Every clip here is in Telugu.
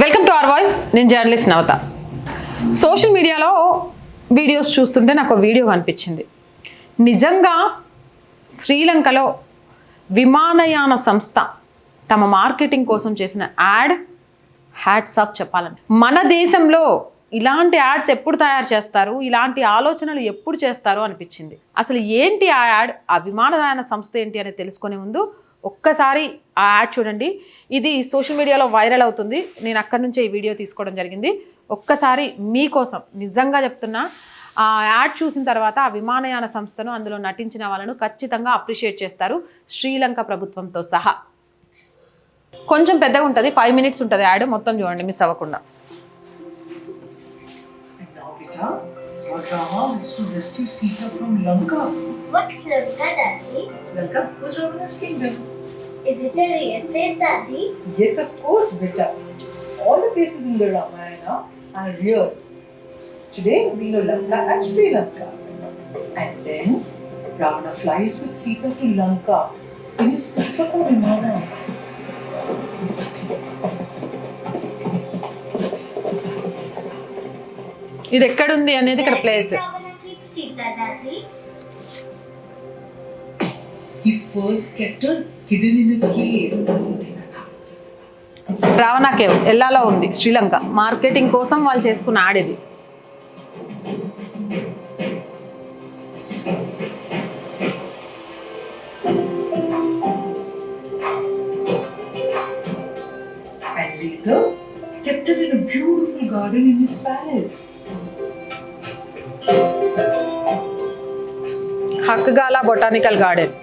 వెల్కమ్ టు అవర్ వాయిస్ నేను జర్నలిస్ట్ నవత. సోషల్ మీడియాలో వీడియోస్ చూస్తుంటే నాకు వీడియో కనిపించింది. నిజంగా శ్రీలంకలో విమానయాన సంస్థ తమ మార్కెటింగ్ కోసం చేసిన యాడ్ హ్యాట్స్ ఆఫ్ చెప్పాలని మన దేశంలో ఇలాంటి యాడ్స్ ఎప్పుడు తయారు చేస్తారు? ఇలాంటి ఆలోచనలు ఎప్పుడు చేస్తారు? అనిపించింది. అసలు ఏంటి ఆ యాడ్ ఆ విమానయాన సంస్థ ఏంటి అని తెలుసుకునే ముందు ఒక్కసారి ఆ యాడ్ చూడండి ఇది సోషల్ మీడియాలో వైరల్ అవుతుంది నేను అక్కడి నుంచే ఈ వీడియో తీసుకోవడం జరిగింది ఒక్కసారి మీకోసం నిజంగా చెప్తున్నా ఆ యాడ్ చూసిన తర్వాత ఆ విమానయాన సంస్థను అందులో నటించిన వాళ్ళను ఖచ్చితంగా అప్రిషియేట్ చేస్తారు శ్రీలంక ప్రభుత్వంతో సహా కొంచెం పెద్దగా ఉంటుంది ఫైవ్ మినిట్స్ ఉంటుంది యాడ్ మొత్తం చూడండి మిస్ అవ్వకుండా And now, Beta, our drama is to rescue Sita from Lanka. What's Lanka, Daddy? Lanka was Ravana's kingdom. Is it a real place, Daddy? Yes, of course, Beta. All the places in the Ramayana are real. Today, we know Lanka as Sri Lanka. And then, Ravana flies with Sita to Lanka in his Pushpaka Vimana. ఇది ఎక్కడుంది అనేది ఇక్కడ place Ravana keep Sita, Daddy? Ravana cave ఎల్లాలో ఉంది శ్రీలంక. మార్కెటింగ్ కోసం వాళ్ళు చేసుకున్న ఆడేది. ఇది Hakgala botanical garden.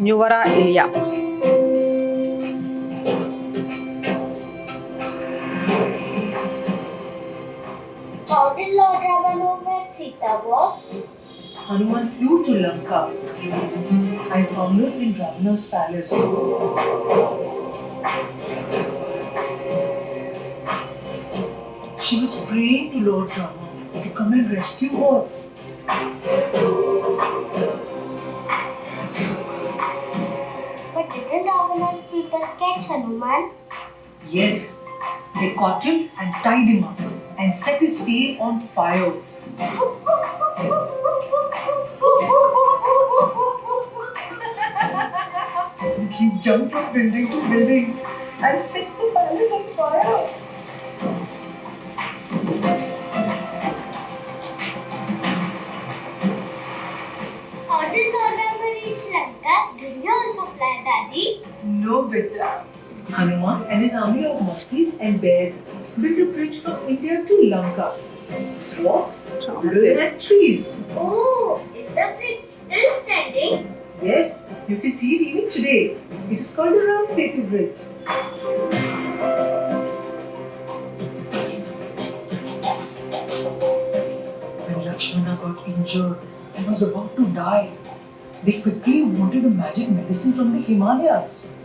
Нювара area. How did Lord Ravana Sita walk? Hanuman flew to Lanka and found her in Ravana's palace. She was praying to Lord Rama to come and rescue her. People catch Hanuman? Yes, they caught him and tied him up and set his tail on fire. He jumped from building to building and set the palace on No, beta. Hanuman and his army of monkeys and bears built a bridge from India to Lanka. Rocks, wooden and trees. Oh, is the bridge still standing? Yes, you can see it even today. It is called the Ram Setu Bridge. When Lakshmana got injured and was about to die, they quickly wanted a magic medicine from the Himalayas.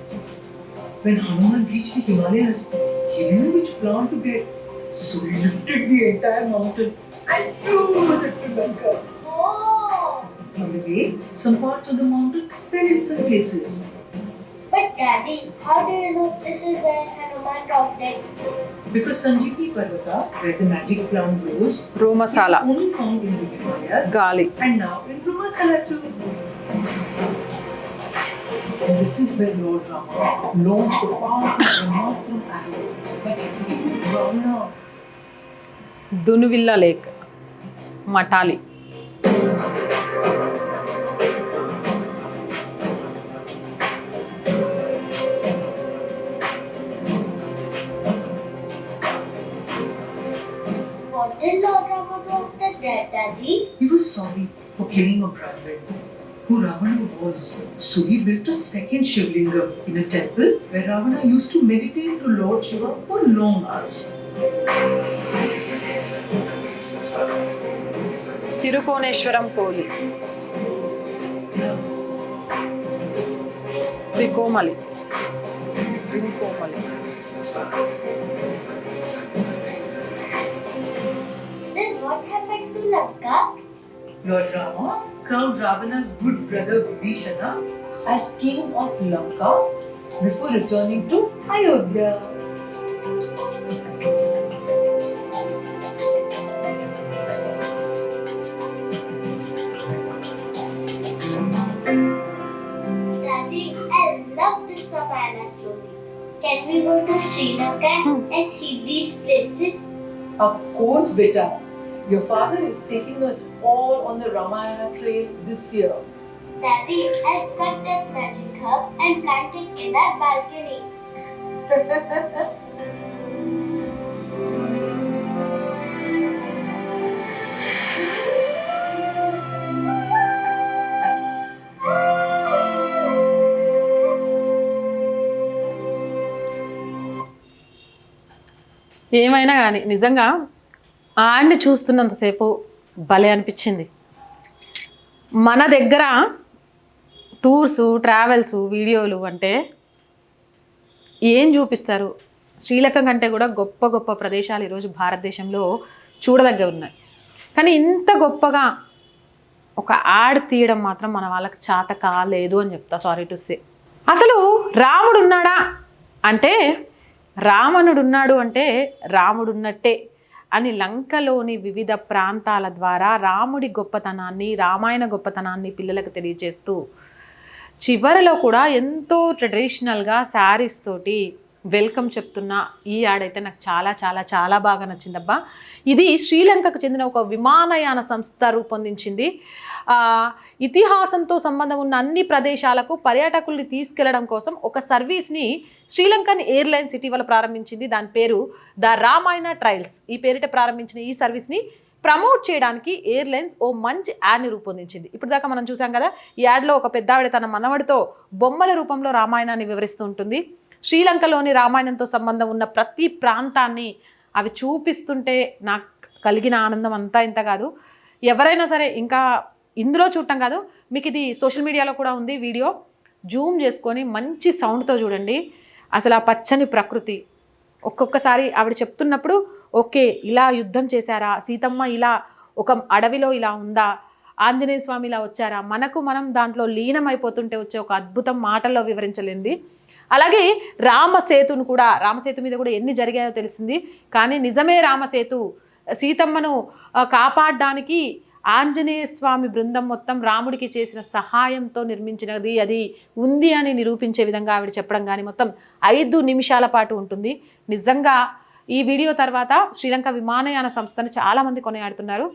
When Hanuman reached the Himalayas, he knew which plant to get. So he lifted the entire mountain and flew it to Lanka. Oh! On the way, some parts of the mountain fell in some places. But Daddy, how do you know this is where Hanuman dropped it? Because Sanjeevi Parvata, where the magic plant grows, Romasala, is only found in the Himalayas. Garlic And now in Romasala too. And this is where your drama launched a powerful Brahmastram arrow that can even Ravana. Dunuvilla Lake, Matali. What did Lord Rama do after Daddy? He was sorry for killing a brother who Ravana was. So he built a second Shivalinga in a temple where Ravana used to meditate to Lord Shiva for long hours. Tirukoneshwaram Koli. Trikomali. Trikomali. Then what happened to Lanka? Lord Rama crowned Ravana's good brother Vibhishana as king of Lanka before returning to Ayodhya. Daddy, I love this Ramayana story. Can we go to Sri Lanka and see these places? Of course, beta. Your father is taking us all on the Ramayana trail this year. Daddy, I'll pluck that magic herb and plant it in our balcony. ఏమైనా కానీ నిజంగా ఆడిని చూస్తున్నంతసేపు భలే అనిపించింది. మన దగ్గర టూర్స్ ట్రావెల్స్ వీడియోలు అంటే ఏం చూపిస్తారు? శ్రీలంక కంటే కూడా గొప్ప గొప్ప ప్రదేశాలు ఈరోజు భారతదేశంలో చూడదగ్గ ఉన్నాయి. కానీ ఇంత గొప్పగా ఒక యాడ్ తీయడం మాత్రం మన వాళ్ళకి చేత కాలేదు అని చెప్తా సారీ టు సే. అసలు రాముడు ఉన్నాడా అంటే రావణుడు ఉన్నాడు అంటే రాముడు ఉన్నట్టే అని లంకలోని వివిధ ప్రాంతాల ద్వారా రాముడి గొప్పతనాన్ని రామాయణ గొప్పతనాన్ని పిల్లలకు తెలియజేస్తూ చివరిలో కూడా ఎంతో ట్రెడిషనల్గా శారీస్ తోటి వెల్కమ్ చెప్తున్న ఈ ఆడైతే నాకు చాలా చాలా చాలా బాగా నచ్చిందబ్బా. ఇది శ్రీలంకకు చెందిన ఒక విమానయాన సంస్థ రూపొందించింది. ఇతిహాసంతో సంబంధం ఉన్న అన్ని ప్రదేశాలకు పర్యాటకుల్ని తీసుకెళ్ళడం కోసం ఒక సర్వీస్ని శ్రీలంకన్ ఎయిర్లైన్స్ ఇటీవల ప్రారంభించింది. దాని పేరు ద రామాయణ ట్రయల్స్. ఈ పేరిట ప్రారంభించిన ఈ సర్వీస్ని ప్రమోట్ చేయడానికి ఎయిర్లైన్స్ ఓ మంచి యాడ్ని రూపొందించింది. ఇప్పుడు దాకా మనం చూసాం కదా ఈ యాడ్లో ఒక పెద్దావిడ తన మనవడితో బొమ్మల రూపంలో రామాయణాన్ని వివరిస్తూ ఉంటుంది. శ్రీలంకలోని రామాయణంతో సంబంధం ఉన్న ప్రతి ప్రాంతాన్ని అవి చూపిస్తుంటే నాకు కలిగిన ఆనందం అంతా ఇంత కాదు. ఎవరైనా సరే ఇంకా ఇందులో చూడటం కాదు మీకు ఇది సోషల్ మీడియాలో కూడా ఉంది వీడియో. జూమ్ చేసుకొని మంచి సౌండ్తో చూడండి. అసలు ఆ పచ్చని ప్రకృతి. ఒక్కొక్కసారి ఆవిడ చెప్తున్నప్పుడు ఓకే ఇలా యుద్ధం చేశారా? సీతమ్మ ఇలా ఒక అడవిలో ఇలా ఉందా? ఆంజనేయ స్వామి ఇలా వచ్చారా? మనకు మనం దాంట్లో లీనమైపోతుంటే వచ్చే ఒక అద్భుతం మాటల్లో వివరించలేంది. అలాగే రామసేతును కూడా రామసేతు మీద కూడా ఎన్ని జరిగాయో తెలిసింది. కానీ నిజమే రామసేతు సీతమ్మను కాపాడడానికి ఆంజనేయ స్వామి బృందం మొత్తం రాముడికి చేసిన సహాయంతో నిర్మించినది అది ఉంది అని నిరూపించే విధంగా ఆవిడ చెప్పడం కానీ మొత్తం ఐదు నిమిషాల పాటు ఉంటుంది. నిజంగా ఈ వీడియో తర్వాత శ్రీలంక విమానయాన సంస్థను చాలామంది కొనియాడుతున్నారు.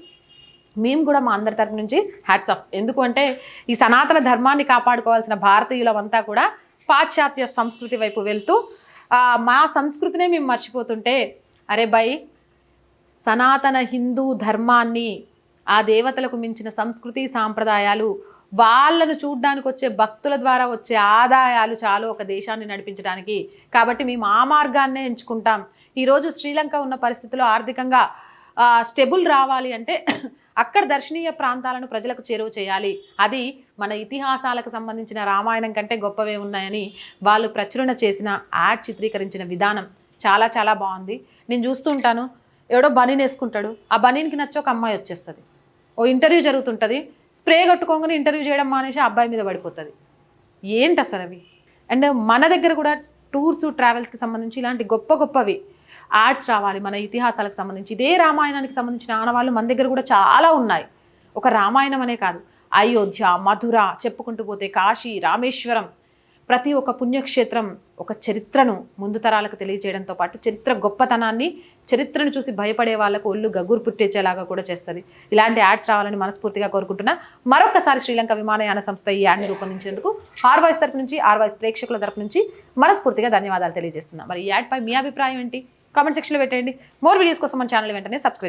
మేము కూడా మా అందరి తరపు నుంచి హ్యాట్స్ ఆఫ్. ఎందుకంటే ఈ సనాతన ధర్మాన్ని కాపాడుకోవాల్సిన భారతీయులమంతా కూడా పాశ్చాత్య సంస్కృతి వైపు వెళ్తూ మా సంస్కృతినే మేము మర్చిపోతుంటే అరే బై సనాతన హిందూ ధర్మాన్ని ఆ దేవతలకు మించిన సంస్కృతి సాంప్రదాయాలు వాళ్ళను చూడ్డానికి వచ్చే భక్తుల ద్వారా వచ్చే ఆదాయాలు చాలు ఒక దేశాన్ని నడిపించడానికి. కాబట్టి మేము ఆ మార్గాన్నే ఎంచుకుంటాం. ఈరోజు శ్రీలంక ఉన్న పరిస్థితిలో ఆర్థికంగా స్టెబుల్ రావాలి అంటే అక్కడ దర్శనీయ ప్రాంతాలను ప్రజలకు చేరువ చేయాలి. అది మన ఇతిహాసాలకు సంబంధించిన రామాయణం కంటే గొప్పవే ఉన్నాయని వాళ్ళు ప్రచురణ చేసిన యాడ్ చిత్రీకరించిన విధానం చాలా చాలా బాగుంది. నేను చూస్తూ ఉంటాను. ఎవడో బనీన్ వేసుకుంటాడు. ఆ బనీన్కి నచ్చి ఒక అమ్మాయి వచ్చేస్తుంది. ఓ ఇంటర్వ్యూ జరుగుతుంటుంది. స్ప్రే కొట్టుకోగానే ఇంటర్వ్యూ చేయడం మానేసి ఆ అబ్బాయి మీద పడిపోతుంది. ఏంటి అసలు అవి? అండ్ మన దగ్గర కూడా టూర్స్ ట్రావెల్స్కి సంబంధించి ఇలాంటి గొప్ప గొప్పవి యాడ్స్ రావాలి మన ఇతిహాసాలకు సంబంధించి. ఇదే రామాయణానికి సంబంధించిన ఆనవాళ్ళు మన దగ్గర కూడా చాలా ఉన్నాయి. ఒక రామాయణం అనే కాదు. అయోధ్య మధుర చెప్పుకుంటూ పోతే కాశీ రామేశ్వరం ప్రతి ఒక్క పుణ్యక్షేత్రం ఒక చరిత్రను ముందు తరాలకు తెలియజేయడంతో పాటు చరిత్ర గొప్పతనాన్ని చరిత్రను చూసి భయపడే వాళ్ళకు ఒళ్ళు గగ్గురు పుట్టేచేలాగా కూడా చేస్తుంది. ఇలాంటి యాడ్స్ రావాలని మనస్ఫూర్తిగా కోరుకుంటున్నా. మరొకసారి శ్రీలంక విమానయాన సంస్థ ఈ యాడ్ని రూపొందించేందుకు ఆర్వాయిస్ తరపు నుంచి ఆర్వాయిస్ ప్రేక్షకుల తరపు నుంచి మనస్ఫూర్తిగా ధన్యవాదాలు తెలియజేస్తున్నాం. మరి ఈ యాడ్పై మీ అభిప్రాయం ఏంటి? కామెంట్ సెక్షన్లో పెట్టండి మోర్ వీడియోస్ కోసం మన ఛానల్ వెంటనే సబ్స్క్రైబ్